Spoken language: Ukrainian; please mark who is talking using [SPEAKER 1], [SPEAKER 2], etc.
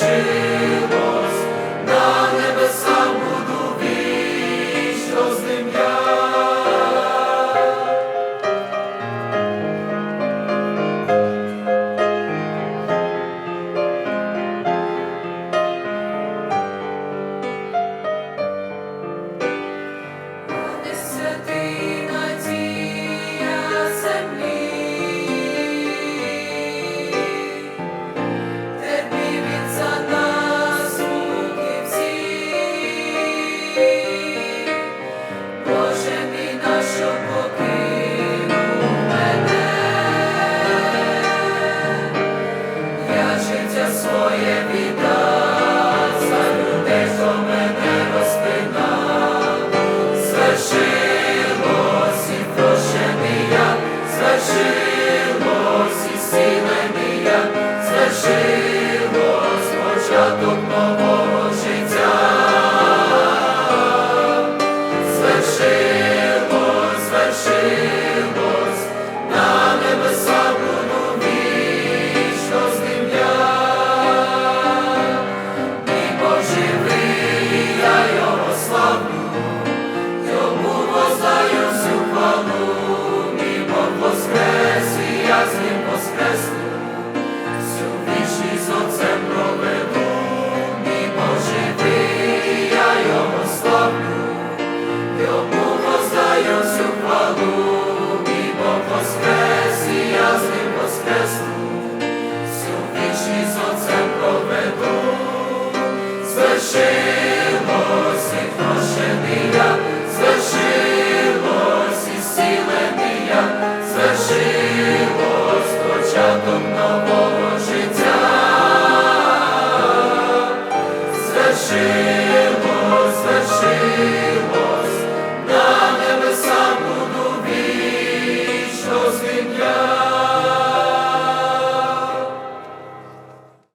[SPEAKER 1] worship. Adonai. Початок нового життя. Звершилось, звершилось,